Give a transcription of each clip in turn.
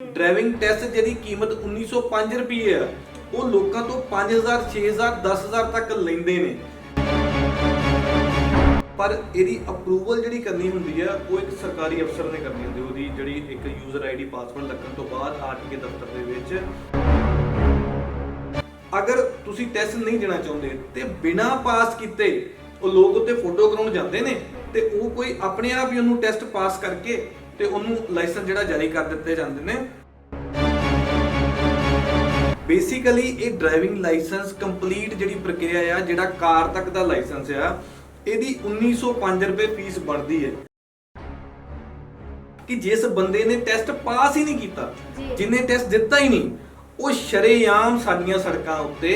Driving test ਜਿਹਦੀ ਕੀਮਤ 1905 ਰੁਪਏ ਆ, ਉਹ ਲੋਕਾਂ ਤੋਂ 5000 6000 10000 ਤੱਕ ਲੈਂਦੇ ਨੇ। ਪਰ ਇਹਦੀ ਅਪਰੂਵਲ ਜਿਹੜੀ ਕਰਨੀ ਹੁੰਦੀ ਆ, ਉਹ ਇੱਕ ਸਰਕਾਰੀ ਅਫਸਰ ਨੇ ਕਰਨੀ ਹੁੰਦੀ ਉਹਦੀ ਜਿਹੜੀ ਇੱਕ ਯੂਜ਼ਰ ਆਈਡੀ ਪਾਸਵਰਡ ਲੱਗਣ ਤੋਂ ਬਾਅਦ ਆਰਟੀਕੇ ਦਫ਼ਤਰ ਦੇ ਵਿੱਚ। ਅਗਰ ਤੁਸੀਂ ਟੈਸਟ ਨਹੀਂ ਦੇਣਾ ਚਾਹੁੰਦੇ ਤੇ ਬਿਨਾਂ ਪਾਸ ਕੀਤੇ ਉਹ ਲੋਕ ਉੱਤੇ ਫੋਟੋ ਕਰਾਉਣ ਜਾਂਦੇ ਨੇ ਤੇ ਉਹ ਕੋਈ ਆਪਣੇ ਆਪ ਹੀ ਉਹਨੂੰ ਟੈਸਟ ਪਾਸ ਕਰਕੇ ਤੇ ਉਹਨੂੰ ਲਾਇਸੈਂਸ ਜਿਹੜਾ ਜਾਰੀ ਕਰ ਦਿੱਤੇ ਜਾਂਦੇ ਨੇ। ਬੇਸਿਕਲੀ ਇਹ ਡਰਾਈਵਿੰਗ ਲਾਇਸੈਂਸ ਕੰਪਲੀਟ ਜਿਹੜੀ ਪ੍ਰਕਿਰਿਆ ਆ ਜਿਹੜਾ ਕਾਰ ਤੱਕ ਦਾ ਲਾਇਸੈਂਸ ਆ ਇਹਦੀ 1905 ਰੁਪਏ ਫੀਸ ਬਣਦੀ ਹੈ। ਕਿ ਜਿਸ ਬੰਦੇ ਨੇ ਟੈਸਟ ਪਾਸ ਹੀ ਨਹੀਂ ਕੀਤਾ ਜੀ। ਜਿਹਨੇ ਟੈਸਟ ਦਿੱਤਾ ਹੀ ਨਹੀਂ ਉਹ ਸ਼ਰੇਆਮ ਸਾਡੀਆਂ ਸੜਕਾਂ ਉੱਤੇ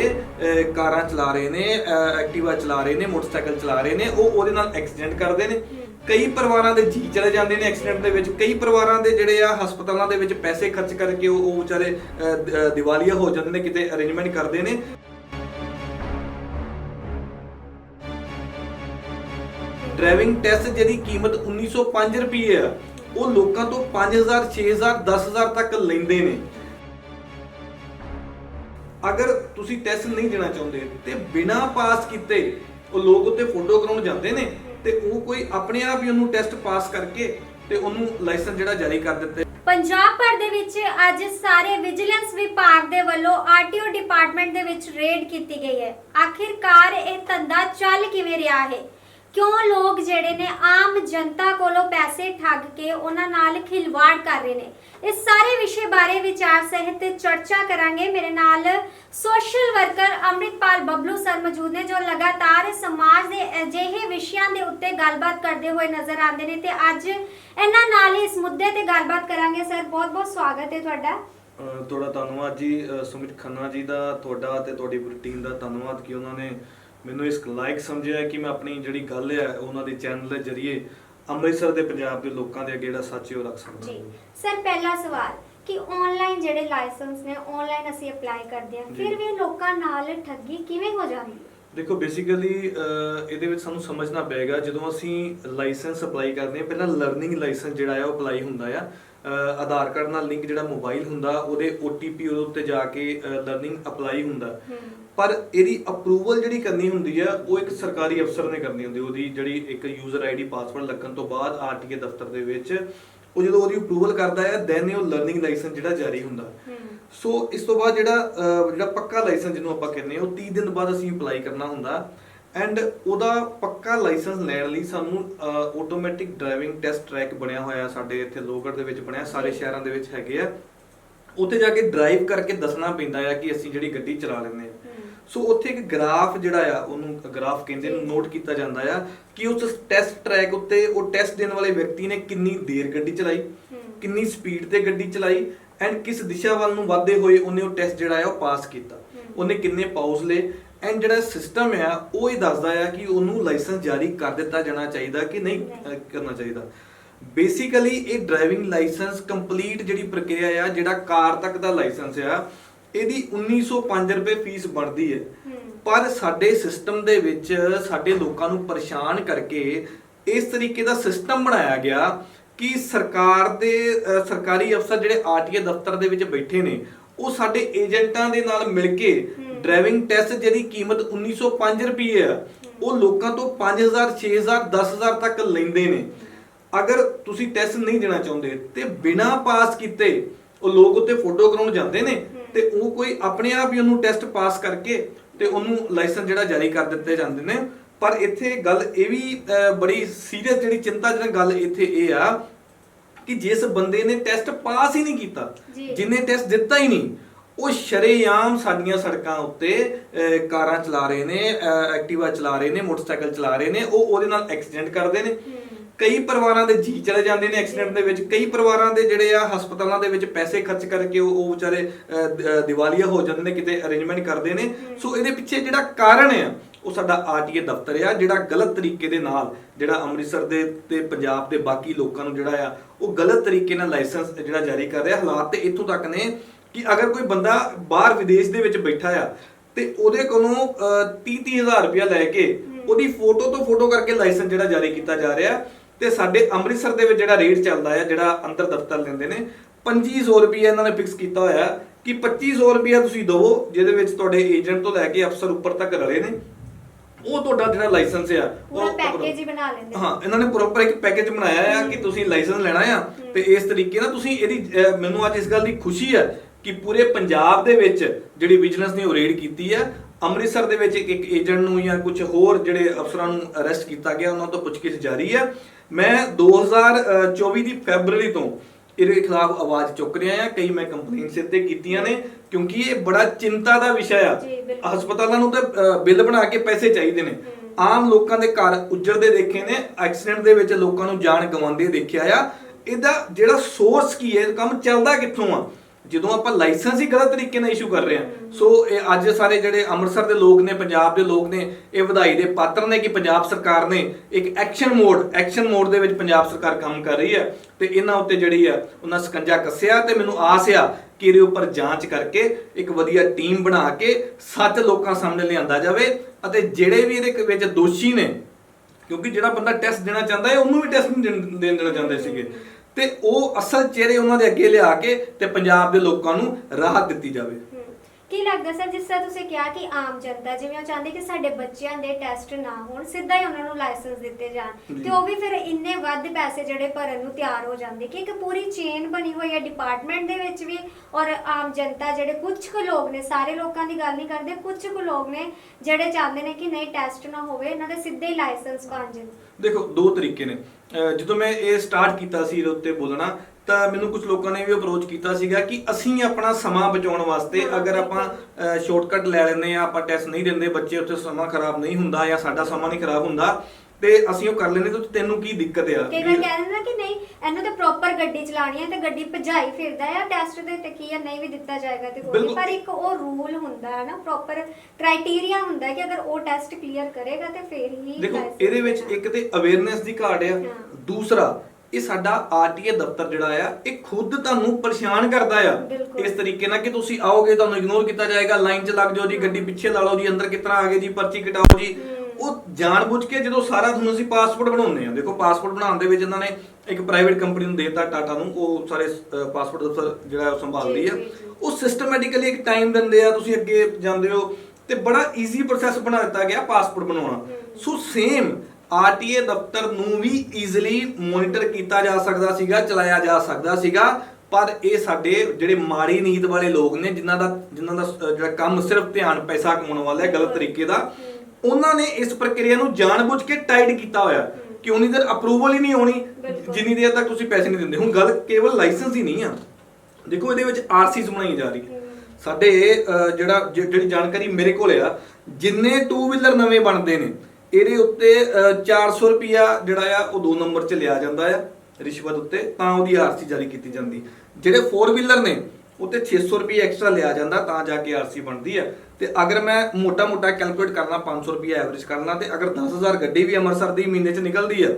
ਕਾਰਾਂ ਚਲਾ ਰਹੇ ਨੇ ਐਕਟਿਵਾ ਚਲਾ ਰਹੇ ਨੇ ਮੋਟਰਸਾਈਕਲ ਚਲਾ ਰਹੇ ਨੇ ਉਹ ਉਹਦੇ ਨਾਲ ਐਕਸੀਡੈਂਟ ਕਰਦੇ ਨੇ। ਕਈ ਪਰਿਵਾਰਾਂ ਦੇ ਜੀ ਚਲੇ ਜਾਂਦੇ ਨੇ ਐਕਸੀਡੈਂਟ ਦੇ ਵਿੱਚ ਕਈ ਪਰਿਵਾਰਾਂ ਦੇ ਜਿਹੜੇ ਆ ਹਸਪਤਾਲਾਂ ਦੇ ਵਿੱਚ ਪੈਸੇ ਖਰਚ ਕਰਕੇ ਉਹ ਉਹ ਵਿਚਾਰੇ ਅਹ, ਦ- ਅਹ, ਦੀਵਾਲੀਆ ਹੋ ਜਾਂਦੇ ਨੇ ਕਿਤੇ ਅਰੇਂਜਮੈਂਟ ਕਰਦੇ ਨੇ। ਡਰਾਈਵਿੰਗ ਟੈਸਟ ਜਿਹਦੀ ਕੀਮਤ 1905 ਰੁਪਏ ਆ ਉਹ ਲੋਕਾਂ ਤੋਂ 5000 6000 10000 ਤੱਕ ਲੈਂਦੇ ਨੇ। ਅਗਰ ਤੁਸੀਂ ਟੈਸਟ ਨਹੀਂ ਦੇਣਾ ਚਾਹੁੰਦੇ ਤੇ ਬਿਨਾਂ ਪਾਸ ਕੀਤੇ ਉਹ ਲੋਕ ਉੱਤੇ ਫੋਟੋ ਕਰਾਉਣ ਜਾਂਦੇ ਨੇ। ਤੇ ਉਹ ਕੋਈ ਆਪਣੇ ਆਪ ਹੀ ਉਹਨੂੰ ਟੈਸਟ ਪਾਸ ਕਰਕੇ ਤੇ ਉਹਨੂੰ ਲਾਇਸੈਂਸ ਜਿਹੜਾ ਜਾਰੀ ਕਰ ਦਿੱਤੇ। ਪੰਜਾਬ ਭਰ ਦੇ ਵਿੱਚ ਅੱਜ ਸਾਰੇ ਵਿਜੀਲੈਂਸ ਵਿਭਾਗ ਦੇ ਵੱਲੋਂ ਆਰਟੀਓ ਡਿਪਾਰਟਮੈਂਟ ਦੇ ਵਿੱਚ ਰੇਡ ਕੀਤੀ ਗਈ ਹੈ। ਆਖਿਰਕਾਰ ਇਹ ਧੰਦਾ ਚੱਲ ਕਿਵੇਂ ਰਿਹਾ ਹੈ? ਕਿਉਂ ਲੋਕ ਜਿਹੜੇ ਨੇ ਆਮ ਜਨਤਾ ਕੋਲੋਂ ਪੈਸੇ ਠੱਗ ਕੇ ਉਹਨਾਂ ਨਾਲ ਖਿਲਵਾੜ ਕਰ ਰਹੇ ਨੇ? ਇਸ ਸਾਰੇ ਵਿਸ਼ੇ ਬਾਰੇ ਵਿਚਾਰ ਸਹਿਤ ਤੇ ਚਰਚਾ ਕਰਾਂਗੇ। ਮੇਰੇ ਨਾਲ social worker Amritpal Bablu sir ਮੌਜੂਦ ਨੇ, ਜੋ ਲਗਾਤਾਰ ਸਮਾਜ ਦੇ ਅਜਿਹੇ ਵਿਸ਼ਿਆਂ ਦੇ ਉੱਤੇ ਗੱਲਬਾਤ ਕਰਦੇ ਹੋਏ ਨਜ਼ਰ ਆਉਂਦੇ ਨੇ ਤੇ ਅੱਜ ਇਹਨਾਂ ਨਾਲ ਇਸ ਮੁੱਦੇ ਤੇ ਗੱਲਬਾਤ ਕਰਾਂਗੇ। ਸਰ ਬਹੁਤ ਬਹੁਤ ਸਵਾਗਤ ਹੈ ਤੁਹਾਡਾ। ਅਹ ਤੁਹਾਡਾ ਧੰਨਵਾਦ ਜੀ। ਸੁਮਿਤ ਖੰਨਾ ਜੀ ਦਾ, ਤੁਹਾਡਾ ਤੇ ਤੁਹਾਡੀ ਪੂਰੀ ਟੀਮ ਦਾ ਧੰਨਵਾਦ ਕਿ ਉਹਨਾਂ ਨੇ ਮੈਨੂੰ ਇਸ ਲਾਇਕ ਸਮਝਿਆ ਕਿ ਮੈਂ ਆਪਣੀ ਜਿਹੜੀ ਗੱਲ ਹੈ ਉਹਨਾਂ ਦੇ ਚੈਨਲ ਦੇ ਜ਼ਰੀਏ ਅੰਮ੍ਰਿਤਸਰ ਦੇ ਪੰਜਾਬ ਦੇ ਲੋਕਾਂ ਦੇ ਅੱਗੇ ਜਿਹੜਾ ਸੱਚ ਹੈ ਉਹ ਰੱਖ ਸਕਦਾ ਜੀ। ਸਰ ਪਹਿਲਾ ਸਵਾਲ ਕਿ ਆਨਲਾਈਨ ਜਿਹੜੇ ਲਾਇਸੈਂਸ ਨੇ ਆਨਲਾਈਨ ਅਸੀਂ ਅਪਲਾਈ ਕਰਦੇ ਹਾਂ ਜੀ। ਫਿਰ ਵੀ ਲੋਕਾਂ ਨਾਲ ਠੱਗੀ ਕਿਵੇਂ ਹੋ ਜਾਂਦੀ ਹੈ? ਦੇਖੋ ਬੇਸਿਕਲੀ ਇਹਦੇ ਵਿੱਚ ਸਾਨੂੰ ਸਮਝਣਾ ਪਏਗਾ ਜਦੋਂ ਅਸੀਂ ਲਾਇਸੈਂਸ ਅਪਲਾਈ ਕਰਦੇ ਹਾਂ ਪਹਿਲਾਂ ਲਰਨਿੰਗ ਲਾਇਸੈਂਸ ਜਿਹੜਾ ਆ ਉਹ ਅਪਲਾਈ ਹੁੰਦਾ ਆ। ਅਹ, ਆਧਾਰ ਕਾਰਡ ਨਾਲ ਲਿੰਕ ਜਿਹੜਾ ਮੋਬਾਈਲ ਹੁੰਦਾ ਉਹਦੇ OTP ਉਹਦੇ ਉੱਤੇ ਜਾ ਕੇ ਲਰਨਿੰਗ ਅਪਲਾਈ ਹੁੰਦਾ। ਹਮ। ਪਰ ਇਹਦੀ ਅਪਰੂਵਲ ਜਿਹੜੀ ਕਰਨੀ ਹੁੰਦੀ ਆ ਉਹ ਇੱਕ ਸਰਕਾਰੀ ਅਫਸਰ ਨੇ ਕਰਨੀ ਹੁੰਦੀ ਉਹਦੀ ਜਿਹੜੀ ਇੱਕ ਯੂਜ਼ਰ ਆਈਡੀ ਪਾਸਵਰਡ ਲੱਗਣ ਤੋਂ ਬਾਅਦ ਆਰਟੀਕੇ ਦਫ਼ਤਰ ਦੇ ਵਿੱਚ ਉਹ ਜਦੋਂ ਉਹਦੀ ਅਪਰੂਵਲ ਕਰਦਾ ਹੈ ਦੈਨ ਉਹ ਲਰਨਿੰਗ ਲਾਇਸੈਂਸ ਜਿਹੜਾ ਜਾਰੀ ਹੁੰਦਾ। ਸੋ ਇਸ ਤੋਂ ਬਾਅਦ ਜਿਹੜਾ ਜਿਹੜਾ ਪੱਕਾ ਲਾਇਸੈਂਸ ਜਿਹਨੂੰ ਆਪਾਂ ਕਹਿੰਦੇ ਹਾਂ ਉਹ 30 ਦਿਨ ਬਾਅਦ ਅਸੀਂ ਅਪਲਾਈ ਕਰਨਾ ਹੁੰਦਾ ਐਂਡ ਉਹਦਾ ਪੱਕਾ ਲਾਇਸੈਂਸ ਲੈਣ ਲਈ ਸਾਨੂੰ ਆਟੋਮੈਟਿਕ ਡਰਾਈਵਿੰਗ ਟੈਸਟ ਟਰੈਕ ਬਣਿਆ ਹੋਇਆ ਸਾਡੇ ਇੱਥੇ ਲੋਗੜ ਦੇ ਵਿੱਚ ਬਣਿਆ ਸਾਰੇ ਸ਼ਹਿਰਾਂ ਦੇ ਵਿੱਚ ਹੈਗੇ ਆ ਉੱਥੇ ਜਾ ਕੇ ਡਰਾਈਵ ਕਰਕੇ ਦੱਸਣਾ ਪੈਂਦਾ ਆ ਕਿ ਅਸੀਂ ਜਿਹੜੀ ਗੱਡੀ ਚਲਾ ਲੈਂਦੇ। ਸੋ ਉੱਥੇ ਇੱਕ ਗ੍ਰਾਫ ਜਿਹੜਾ ਆ ਉਹਨੂੰ ਗ੍ਰਾਫ ਕਹਿੰਦੇ ਨੇ ਨੋਟ ਕੀਤਾ ਜਾਂਦਾ ਆ ਕਿ ਉਸ ਟੈਸਟ ਟਰੈਕ ਉੱਤੇ ਉਹ ਟੈਸਟ ਦੇਣ ਵਾਲੇ ਵਿਅਕਤੀ ਨੇ ਕਿੰਨੀ ਦੇਰ ਗੱਡੀ ਚਲਾਈ। ਕਿੰਨੀ ਸਪੀਡ ਤੇ ਗੱਡੀ ਚਲਾਈ ਐਂਡ ਕਿਸ ਦਿਸ਼ਾ ਵੱਲ ਨੂੰ ਵਧਦੇ ਹੋਏ ਉਹਨੇ ਉਹ ਟੈਸਟ ਜਿਹੜਾ ਆ ਉਹ ਪਾਸ ਕੀਤਾ। ਉਹਨੇ ਕਿੰਨੇ ਪਾਉਸ ਲਏ ਐਂਡ ਜਿਹੜਾ ਸਿਸਟਮ ਆ ਉਹ ਹੀ ਦੱਸਦਾ ਆ ਕਿ ਉਹਨੂੰ ਲਾਇਸੈਂਸ ਜਾਰੀ ਕਰ ਦਿੱਤਾ ਜਾਣਾ ਚਾਹੀਦਾ ਕਿ ਨਹੀਂ ਕਰਨਾ ਚਾਹੀਦਾ ਬੇਸਿਕਲੀ ਇਹ ਡਰਾਈਵਿੰਗ ਲਾਇਸੈਂਸ ਕੰਪਲੀਟ ਜਿਹੜੀ ਪ੍ਰਕਿਰਿਆ ਆ ਜਿਹੜਾ ਕਾਰ ਤੱਕ ਦਾ ਲਾਇਸੈਂਸ ਆ ਇਹਦੀ 1905 ਰੁਪਏ ਫੀਸ ਬਣਦੀ ਹੈ। ਪਰ ਸਾਡੇ ਸਿਸਟਮ ਦੇ ਵਿੱਚ ਸਾਡੇ ਲੋਕਾਂ ਨੂੰ ਪਰੇਸ਼ਾਨ ਕਰਕੇ ਇਸ ਤਰੀਕੇ ਦਾ ਸਿਸਟਮ ਬਣਾਇਆ ਗਿਆ ਕਿ ਸਰਕਾਰ ਦੇ ਸਰਕਾਰੀ ਅਫਸਰ ਜਿਹੜੇ ਆਰਟੀਏ ਦਫ਼ਤਰ ਦੇ ਵਿੱਚ ਬੈਠੇ ਨੇ ਉਹ ਸਾਡੇ ਏਜੰਟਾਂ ਦੇ ਨਾਲ ਮਿਲ ਕੇ। ਡਰਾਈਵਿੰਗ ਟੈਸਟ ਜਿਹਦੀ ਕੀਮਤ 1905 ਰੁਪਏ ਆ ਉਹ ਲੋਕਾਂ ਤੋਂ 5000 6000 10000 ਤੱਕ ਲੈਂਦੇ ਨੇ ਅਗਰ ਤੁਸੀਂ ਟੈਸਟ ਨਹੀਂ ਦੇਣਾ ਚਾਹੁੰਦੇ ਤੇ ਬਿਨਾ ਪਾਸ ਕੀਤੇ ਉਹ ਲੋਕ ਉੱਤੇ ਫੋਟੋ ਕਰਾਉਣ ਜਾਂਦੇ ਨੇ ਤੇ ਉਹ ਕੋਈ ਆਪਣੇ ਆਪ ਹੀ ਉਹਨੂੰ ਟੈਸਟ ਪਾਸ ਕਰਕੇ ਤੇ ਉਹਨੂੰ ਲਾਇਸੈਂਸ ਜਿਹੜਾ ਜਾਰੀ ਕਰ ਦਿੱਤੇ ਜਾਂਦੇ ਨੇ ਪਰ ਇੱਥੇ ਗੱਲ ਇਹ ਵੀ ਬੜੀ ਸੀਰੀਅਸ ਜਿਹੜੀ ਚਿੰਤਾਜਨਕ ਗੱਲ ਇੱਥੇ ਇਹ ਆ ਕਿ ਜਿਸ ਬੰਦੇ ਨੇ ਟੈਸਟ ਪਾਸ ਹੀ ਨਹੀਂ ਕੀਤਾ। ਜਿਹਨੇ ਟੈਸਟ ਦਿੱਤਾ ਹੀ ਨਹੀਂ ਉਹ ਸ਼ਰੇਆਮ ਸਾਡੀਆਂ ਸੜਕਾਂ ਉੱਤੇ ਕਾਰਾਂ ਚਲਾ ਰਹੇ ਨੇ ਐਕਟਿਵਾ ਚਲਾ ਰਹੇ ਨੇ ਮੋਟਰਸਾਈਕਲ ਚਲਾ ਰਹੇ ਨੇ ਉਹ ਉਹਦੇ ਨਾਲ ਐਕਸੀਡੈਂਟ ਕਰਦੇ ਨੇ। ਕਈ ਪਰਿਵਾਰਾਂ ਦੇ ਜੀ ਚਲੇ ਜਾਂਦੇ ਨੇ ਐਕਸੀਡੈਂਟ ਦੇ ਵਿੱਚ ਕਈ ਪਰਿਵਾਰਾਂ ਦੇ ਜਿਹੜੇ ਆ ਹਸਪਤਾਲਾਂ ਦੇ ਵਿੱਚ ਪੈਸੇ ਖਰਚ ਕਰਕੇ ਉਹ ਉਹ ਵਿਚਾਰੇ ਅਹ, ਦੀਵਾਲੀਆ ਹੋ ਜਾਂਦੇ ਨੇ ਕਿਤੇ ਅਰੇਂਜਮੈਂਟ ਕਰਦੇ ਨੇ। ਸੋ ਇਹਦੇ ਪਿੱਛੇ ਜਿਹੜਾ ਕਾਰਨ ਆ ਉਹ ਸਾਡਾ ਆਰਟੀਏ ਦਫ਼ਤਰ ਆ ਜਿਹੜਾ ਗਲਤ ਤਰੀਕੇ ਦੇ ਨਾਲ ਜਿਹੜਾ ਅੰਮ੍ਰਿਤਸਰ ਦੇ ਤੇ ਪੰਜਾਬ ਦੇ ਬਾਕੀ ਲੋਕਾਂ ਨੂੰ ਜਿਹੜਾ ਆ ਉਹ ਗਲਤ ਤਰੀਕੇ ਨਾਲ ਲਾਇਸੈਂਸ ਜਿਹੜਾ ਜਾਰੀ ਕਰ ਰਿਹਾ। ਹਾਲਾਤ ਤੇ ਇੱਥੋਂ ਤੱਕ ਨੇ ਕਿ ਅਗਰ ਕੋਈ ਬੰਦਾ ਬਾਹਰ ਵਿਦੇਸ਼ ਦੇ ਵਿੱਚ ਬੈਠਾ ਆ ਤੇ ਉਹਦੇ ਕੋਲੋਂ 30 ਹਜ਼ਾਰ ਰੁਪਇਆ ਲੈ ਕੇ ਉਹਦੀ ਫੋਟੋ ਤੋਂ ਫੋਟੋ ਕਰਕੇ ਲਾਇਸੈਂਸ ਜਿਹੜਾ ਜਾਰੀ ਕੀਤਾ ਜਾ ਰਿਹਾ। ਤੇ ਸਾਡੇ ਅੰਮ੍ਰਿਤਸਰ ਦੇ ਵਿੱਚ ਜਿਹੜਾ ਰੇਟ ਚੱਲਦਾ ਆ ਜਿਹੜਾ ਅੰਦਰ ਦਫ਼ਤਰ ਲੈਂਦੇ ਨੇ 2500 ਰੁਪਏ ਇਹਨਾਂ ਨੇ ਫਿਕਸ ਕੀਤਾ ਹੋਇਆ ਕਿ 2500 ਰੁਪਏ ਤੁਸੀਂ ਦਿਵੋ ਜਿਹਦੇ ਵਿੱਚ ਤੁਹਾਡੇ ਏਜੰਟ ਤੋਂ ਲੈ ਕੇ ਅਫਸਰ ਉੱਪਰ ਤੱਕ ਰਲੇ ਨੇ। ਉਹ ਤੁਹਾਡਾ ਜਿਹੜਾ ਲਾਇਸੈਂਸ ਆ ਉਹ- ਪੈਕੇਜ ਹੀ ਬਣਾ ਲੈਂਦੇ ਹਾਂ ਇਹਨਾਂ ਨੇ ਪ੍ਰੋਪਰ ਇੱਕ ਪੈਕੇਜ ਬਣਾਇਆ ਆ ਕਿ ਤੁਸੀਂ ਲਾਇਸੈਂਸ ਲੈਣਾ ਆ। ਤੇ ਇਸ ਤਰੀਕੇ ਨਾਲ ਤੁਸੀਂ ਇਹਦੀ ਮੈਨੂੰ ਅੱਜ ਇਸ ਗੱਲ ਦੀ ਖੁਸ਼ੀ ਹੈ ਕਿ ਪੂਰੇ ਪੰਜਾਬ ਦੇ ਵਿੱਚ ਜਿਹੜੀ ਵਿਜੀਲੈਂਸ ਨੇ ਉਹ ਰੇਡ ਕੀਤੀ ਹੈ ਅੰਮ੍ਰਿਤਸਰ ਦੇ ਵਿੱਚ ਇੱਕ ਏਜੰਟ ਨੂੰ ਜਾਂ ਕੁਝ ਹੋਰ ਜਿਹੜੇ ਅਫਸਰਾਂ ਨੂੰ ਅਰੈਸਟ ਕੀਤਾ ਗਿਆ ਉਹਨਾਂ ਤੋਂ ਪੁੱਛਗਿੱਛ ਜਾਰੀ ਹੈ। ਮੈਂ 2024 ਦੀ ਫੈਬਰੂਅਰੀ ਤੋਂ ਇਹਦੇ ਖਿਲਾਫ ਆਵਾਜ਼ ਚੁੱਕ ਰਿਹਾ ਆ ਕਈ ਮੈਂ ਕੰਪਲੇਂਟਸ ਇੱਥੇ ਕੀਤੀਆਂ ਨੇ ਕਿਉਂਕਿ ਇਹ ਬੜਾ ਚਿੰਤਾ ਦਾ ਵਿਸ਼ਾ ਆ। ਹਸਪਤਾਲਾਂ ਨੂੰ ਤਾਂ ਬਿੱਲ ਬਣਾ ਕੇ ਪੈਸੇ ਚਾਹੀਦੇ ਨੇ। ਆਮ ਲੋਕਾਂ ਦੇ ਘਰ ਉੱਜੜਦੇ ਦੇਖੇ ਨੇ ਐਕਸੀਡੈਂਟ ਦੇ ਵਿੱਚ ਲੋਕਾਂ ਨੂੰ ਜਾਨ ਗਵਾਉਂਦੇ ਦੇਖਿਆ ਆ। ਇਹਦਾ ਜਿਹੜਾ ਸੋਰਸ ਕੀ ਹੈ ਕੰਮ ਚੱਲਦਾ ਕਿੱਥੋਂ ਆ? ਜਦੋਂ ਆਪਾਂ ਲਾਇਸੈਂਸ ਹੀ ਗਲਤ ਤਰੀਕੇ ਨਾਲ ਇਸ਼ੂ ਕਰ ਰਹੇ ਹਾਂ ਸੋ ਇਹ ਅੱਜ ਸਾਰੇ ਜਿਹੜੇ ਅੰਮ੍ਰਿਤਸਰ ਦੇ ਲੋਕ ਨੇ, ਪੰਜਾਬ ਦੇ ਲੋਕ ਨੇ, ਇਹ ਵਧਾਈ ਦੇ ਪਾਤਰ ਨੇ ਕਿ ਪੰਜਾਬ ਸਰਕਾਰ ਨੇ ਇੱਕ ਐਕਸ਼ਨ ਮੋਡ ਐਕਸ਼ਨ ਮੋਡ ਦੇ ਵਿੱਚ ਪੰਜਾਬ ਸਰਕਾਰ ਕੰਮ ਕਰ ਰਹੀ ਹੈ ਤੇ ਇਹਨਾਂ ਉੱਤੇ ਜਿਹੜੀ ਆ ਉਹਨਾਂ ਸਕੰਜਾ ਕੱਸਿਆ ਤੇ ਮੈਨੂੰ ਆਸ ਆ ਕਿ ਇਹਦੇ ਉੱਪਰ ਜਾਂਚ ਕਰਕੇ ਇੱਕ ਵਧੀਆ ਟੀਮ ਬਣਾ ਕੇ ਸੱਚ ਲੋਕਾਂ ਸਾਹਮਣੇ ਲਿਆਂਦਾ ਜਾਵੇ ਅਤੇ ਜਿਹੜੇ ਵੀ ਇਹਦੇ ਵਿੱਚ ਦੋਸ਼ੀ ਨੇ, ਕਿਉਂਕਿ ਜਿਹੜਾ ਬੰਦਾ ਟੈਸਟ ਦੇਣਾ ਚਾਹੁੰਦਾ ਹੈ, ਉਹਨੂੰ ਵੀ ਟੈਸਟ ਨਹੀਂ ਦੇਣ ਦੇਣਾ ਚਾਹੁੰਦੇ ਸੀਗੇ। ਤੇ ਉਹ ਅਸਲ ਚਿਹਰੇ ਉਹਨਾਂ ਦੇ ਅੱਗੇ ਲਿਆ ਕੇ ਤੇ ਪੰਜਾਬ ਦੇ ਲੋਕਾਂ ਨੂੰ ਰਾਹਤ ਦਿੱਤੀ ਜਾਵੇ। ਕੀ ਲੱਗਦਾ ਸਰ ਜਿਸ ਤਰ੍ਹਾਂ ਤੁਸੀਂ ਕਿਹਾ ਕਿ ਆਮ ਜਨਤਾ ਜਿਵੇਂ ਉਹ ਚਾਹੁੰਦੇ ਕਿ ਸਾਡੇ ਬੱਚਿਆਂ ਦੇ ਟੈਸਟ ਨਾ ਹੋਣ ਸਿੱਧਾ ਹੀ ਉਹਨਾਂ ਨੂੰ ਲਾਇਸੈਂਸ ਦਿੱਤੇ ਜਾਣ। ਤੇ ਉਹ ਵੀ ਫਿਰ ਇੰਨੇ ਵੱਧ ਪੈਸੇ ਜਿਹੜੇ ਭਰਨ ਨੂੰ ਤਿਆਰ ਹੋ ਜਾਂਦੇ ਕਿ ਇੱਕ ਪੂਰੀ ਚੇਨ ਬਣੀ ਹੋਈ ਹੈ ਡਿਪਾਰਟਮੈਂਟ ਦੇ ਵਿੱਚ ਵੀ ਔਰ ਆਮ ਜਨਤਾ ਜਿਹੜੇ ਕੁਝ ਕੁ ਲੋਕ ਨੇ ਸਾਰੇ ਲੋਕਾਂ ਦੀ ਗੱਲ ਨਹੀਂ ਕਰਦੇ ਕੁਝ ਕੁ ਲੋਕ ਨੇ ਜਿਹੜੇ ਚਾਹੁੰਦੇ ਨੇ ਕਿ ਨਹੀਂ ਟੈਸਟ ਨਾ ਹੋਵੇ ਇਹਨਾਂ ਦੇ ਸਿੱਧੇ ਹੀ ਲਾਇਸੈਂਸ ਬਣ ਜਾਣ। ਦੇਖੋ ਦੋ ਤਰੀਕੇ ਨੇ। ਜਦੋਂ ਮੈਂ ਇਹ ਸਟਾਰਟ ਕੀਤਾ ਸੀ ਇਹਦੇ ਉੱਤੇ ਬੋਲਣਾ, ਤਾਂ ਮੈਨੂੰ ਕੁਝ ਲੋਕਾਂ ਨੇ ਵੀ ਅਪਰੋਚ ਕੀਤਾ ਸੀਗਾ ਕਿ ਅਸੀਂ ਆਪਣਾ ਸਮਾਂ ਬਚਾਉਣ ਵਾਸਤੇ ਅਗਰ ਆਪਾਂ ਸ਼ਾਰਟਕਟ ਲੈ ਲੈਂਦੇ ਆ ਆਪਾਂ ਟੈਸਟ ਨਹੀਂ ਦਿੰਦੇ, ਬੱਚੇ ਉੱਥੇ ਸਮਾਂ ਖਰਾਬ ਨਹੀਂ ਹੁੰਦਾ ਜਾਂ ਸਾਡਾ ਸਮਾਂ ਨਹੀਂ ਖਰਾਬ ਹੁੰਦਾ ਤੇ ਅਸੀਂ ਉਹ ਕਰ ਲੈਂਦੇ ਤਾਂ ਤੈਨੂੰ ਕੀ ਦਿੱਕਤ ਆ ਕਈ ਵਾਰ ਨਾ ਕਿ ਨਹੀਂ ਇਹਨੂੰ ਤੇ ਪ੍ਰੋਪਰ ਗੱਡੀ ਚਲਾਣੀ ਹੈ ਤੇ ਗੱਡੀ ਭਜਾਈ ਫਿਰਦਾ ਹੈ ਟੈਸਟ ਦੇ ਤੇ ਕੀ ਹੈ ਨਹੀਂ ਵੀ ਦਿੱਤਾ ਜਾਏਗਾ ਤੇ ਕੋਈ ਨਹੀਂ ਬਿਲਕੁਲ। ਪਰ ਇੱਕ ਉਹ ਰੂਲ ਹੁੰਦਾ ਹੈ ਨਾ ਪ੍ਰੋਪਰ ਕ੍ਰਾਈਟੇਰੀਆ ਹੁੰਦਾ ਹੈ ਕਿ ਅਗਰ ਉਹ ਟੈਸਟ ਕਲੀਅਰ ਕਰੇਗਾ ਤੇ ਫਿਰ ਹੀ ਦੇਖੋ license ਇਹਦੇ ਵਿੱਚ। ਇੱਕ ਤੇ ਅਵੇਅਰਨੈਸ ਦੀ ਘਾਟ ਆ ਹਾਂ। ਦੂਸਰਾ ਇਹ ਸਾਡਾ ਆਰਟੀਏ ਦਫ਼ਤਰ ਜਿਹੜਾ ਆ ਇਹ ਖੁਦ ਤੁਹਾਨੂੰ ਪਰੇਸ਼ਾਨ ਕਰਦਾ ਆ ਬਿਲਕੁਲ। ਇਸ ਤਰੀਕੇ ਨਾਲ ਕਿ ਤੁਸੀਂ ਆਓਗੇ ਤੁਹਾਨੂੰ ਇਗਨੋਰ ਕੀਤਾ ਜਾਏਗਾ ਲਾਈਨ 'ਚ ਲੱਗ ਜਾਓ ਜੀ ਗੱਡੀ ਪਿੱਛੇ ਲਾ ਲਓ ਜੀ ਅੰਦਰ ਕਿਤਨਾ ਆ ਗਏ ਜੀ ਪਰਚੀ ਕਟਾਓ ਜੀ। ਉਹ ਜਾਣਬੁੱਝ ਕੇ ਜਦੋਂ ਸਾਰਾ ਤੁਹਾਨੂੰ ਅਸੀਂ ਪਾਸਪੋਰਟ ਬਣਾਉਂਦੇ ਆ ਦੇਖੋ ਪਾਸਪੋਰਟ ਬਣਾਉਣ ਦੇ ਵਿੱਚ ਇਹਨਾਂ ਨੇ ਇੱਕ ਪ੍ਰਾਈਵੇਟ ਕੰਪਨੀ ਨੂੰ ਦੇਤਾ ਟਾਟਾ ਨੂੰ। ਉਹ ਸਾਰੇ ਪਾਸਪੋਰਟ ਦਫ਼ਤਰ ਜਿਹੜਾ ਉਹ ਸੰਭਾਲਦੀ ਆ। ਉਹ ਸਿਸਟਮੈਟਿਕਲੀ ਇੱਕ ਟਾਈਮ ਦਿੰਦੇ ਆ ਤੁਸੀਂ ਅੱਗੇ ਜਾਂਦੇ ਹੋ ਤੇ ਬੜਾ ਈਜ਼ੀ ਪ੍ਰੋਸੈਸ ਬਣਾ ਦਿੱਤਾ ਗਿਆ ਪਾਸਪੋਰਟ ਬਣਾਉਣਾ। ਸੋ ਸੇਮ ਆਰਟੀਏ ਦਫ਼ਤਰ ਨੂੰ ਵੀ ਈਜ਼ੀਲੀ ਮੋਨੀਟਰ ਕੀਤਾ ਜਾ ਸਕਦਾ ਸੀਗਾ ਚਲਾਇਆ ਜਾ ਸਕਦਾ ਸੀਗਾ। ਪਰ ਇਹ ਸਾਡੇ ਜਿਹੜੇ ਮਾੜੀ ਨੀਤ ਵਾਲੇ ਲੋਕ ਨੇ ਜਿਨ੍ਹਾਂ ਦਾ ਜਿਨ੍ਹਾਂ ਦਾ ਜਿਹੜਾ ਕੰਮ ਸਿਰਫ ਧਿਆਨ ਪੈਸਾ ਕਮਾਉਣ ਵਾਲਾ ਹੈ ਗਲਤ ਤਰੀਕੇ ਦਾ ਉਹਨਾਂ ਨੇ ਇਸ ਪ੍ਰਕਿਰਿਆ ਨੂੰ ਜਾਣਬੁੱਝ ਕੇ ਟਾਈਟ ਕੀਤਾ ਹੋਇਆ। ਕਿ ਉਨੀ ਦੇਰ ਅਪਰੂਵਲ ਹੀ ਨਹੀਂ ਹੋਣੀ। ਜਿੰਨੀ ਦੇਰ ਤੱਕ ਤੁਸੀਂ ਪੈਸੇ ਨਹੀਂ ਦਿੰਦੇ। ਹੁਣ ਗੱਲ ਕੇਵਲ ਲਾਇਸੈਂਸ ਹੀ ਨਹੀਂ ਆ। ਦੇਖੋ ਇਹਦੇ ਵਿੱਚ ਆਰਸੀਸ ਬਣਾਈ ਜਾ ਰਹੀ ਹੈ। ਸਾਡੇ ਜਿਹੜਾ ਜਿਹੜੀ ਜਾਣਕਾਰੀ ਮੇਰੇ ਕੋਲ ਆ ਜਿੰਨੇ ਟੂ ਵੀਲਰ ਨਵੇਂ ਬਣਦੇ ਨੇ ਇਹਦੇ ਉੱਤੇ ਅਹ, 400 ਰੁਪਿਆ ਜਿਹੜਾ ਆ ਉਹ ਦੋ ਨੰਬਰ 'ਚ ਲਿਆ ਜਾਂਦਾ ਆ ਰਿਸ਼ਵਤ ਉੱਤੇ ਤਾਂ ਉਹਦੀ ਆਰਸੀ ਜਾਰੀ ਕੀਤੀ ਜਾਂਦੀ। ਜਿਹੜੇ 4 ਵੀਲਰ ਨੇ ਉੱਤੇ 600 ਰੁਪਏ ਐਕਸਟਰਾ ਲਿਆ ਜਾਂਦਾ ਤਾਂ ਜਾ ਕੇ ਆਰਸੀ ਬਣਦੀ ਆ। ਤੇ ਅਗਰ ਮੈਂ ਮੋਟਾ-ਮੋਟਾ ਕੈਲਕੂਲੇਟ ਕਰਨਾ 500 ਰੁਪਏ ਐਵਰੇਜ ਕਰਨਾ ਤੇ ਅਗਰ 10000 ਗੱਡੀ ਵੀ ਅੰਮ੍ਰਿਤਸਰ ਦੀ ਮਹੀਨੇ 'ਚ ਨਿਕਲਦੀ ਆ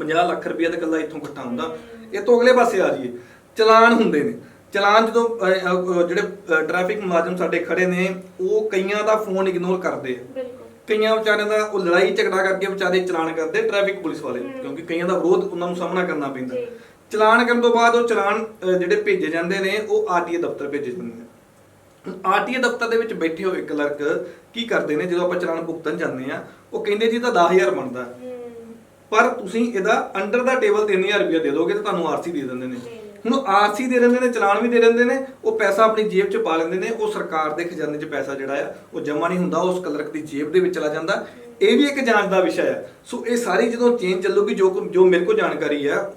50 ਲੱਖ ਰੁਪਏ ਤਾਂ ਇਕੱਲਾ ਇੱਥੋਂ ਇਕੱਠਾ ਹੁੰਦਾ ਇਹ ਤੋਂ ਅਗਲੇ ਪਾਸੇ ਆ ਜਾਈਏ। ਚਲਾਨ ਹੁੰਦੇ ਨੇ। ਚਲਾਨ ਜਦੋਂ ਜਿਹੜੇ ਟ੍ਰੈਫਿਕ ਮੁਲਾਜ਼ਮ ਸਾਡੇ ਖੜੇ ਨੇ ਉਹ ਕਈਆਂ ਦਾ ਫੋਨ ਇਗਨੋਰ ਕਰਦੇ ਆ। ਕਈਆਂ ਵਿਚਾਰਿਆਂ ਦਾ ਉਹ ਲੜਾਈ ਝਗੜਾ ਕਰਕੇ ਵਿਚਾਰੇ ਚਲਾਨ ਕਰਦੇ ਟ੍ਰੈਫਿਕ ਪੁਲਿਸ ਵਾਲੇ। ਕਿਉਂਕਿ ਕਈਆਂ ਦਾ ਵਿਰੋਧ ਉਹਨਾਂ ਨੂੰ ਸਾਹਮਣਾ ਕਰਨਾ ਪੈਂਦਾ। ਚਲਾਨ ਕਰਨ ਤੋਂ ਬਾਅਦ ਉਹ ਚਲਾਨ ਜਿਹੜੇ ਭੇਜੇ ਜਾਂਦੇ ਨੇ ਉਹ ਆਰਟੀਏ ਦਫ਼ਤਰ ਭੇਜੇ ਜਾਂਦੇ ਨੇ। ਆਰਟੀਏ ਦਫ਼ਤਰ ਦੇ ਵਿੱਚ ਬੈਠੇ ਹੋਏ ਕਲਰਕ ਕੀ ਕਰਦੇ ਨੇ ਜਦੋਂ ਆਪਾਂ ਚਲਾਨ ਭੁਗਤਣ ਜਾਂਦੇ ਆ ਉਹ ਕਹਿੰਦੇ ਜੀ ਤਾਂ 10000 ਬਣਦਾ। ਪਰ ਤੁਸੀਂ ਇਹਦਾ ਅੰਡਰ ਦਾ ਟੇਬਲ 3000 ਰੁਪਏ ਦੇ ਦੋਗੇ ਤਾਂ ਤੁਹਾਨੂੰ ਆਰਸੀ ਦੇ ਦਿੰਦੇ ਨੇ। ਹੁਣ ਆਰਸੀ ਦੇ ਦਿੰਦੇ ਨੇ ਚਲਾਨ ਵੀ ਦੇ ਦਿੰਦੇ ਨੇ ਉਹ ਪੈਸਾ ਆਪਣੀ ਜੇਬ 'ਚ ਪਾ ਲੈਂਦੇ ਨੇ ਉਹ ਸਰਕਾਰ ਦੇ ਖਜ਼ਾਨੇ 'ਚ ਪੈਸਾ ਜਿਹੜਾ ਆ ਉਹ ਜਮ੍ਹਾਂ ਨਹੀਂ ਹੁੰਦਾ ਉਸ ਕਲਰਕ ਦੀ ਜੇਬ ਦੇ ਵਿੱਚ ਚਲਾ ਜਾਂਦਾ। ਇਹ ਵੀ ਇੱਕ ਜਾਂਚ ਦਾ ਵਿਸ਼ਾ ਹੈ ਸੋ ਇਹ ਸਾਰੀ ਜਦੋਂ ਚੇਂਜ ਚੱਲੂਗੀ ਜੋ ਜੋ ਮੇਰੇ ਕੋਲ ਜਾਣਕਾਰੀ ਆ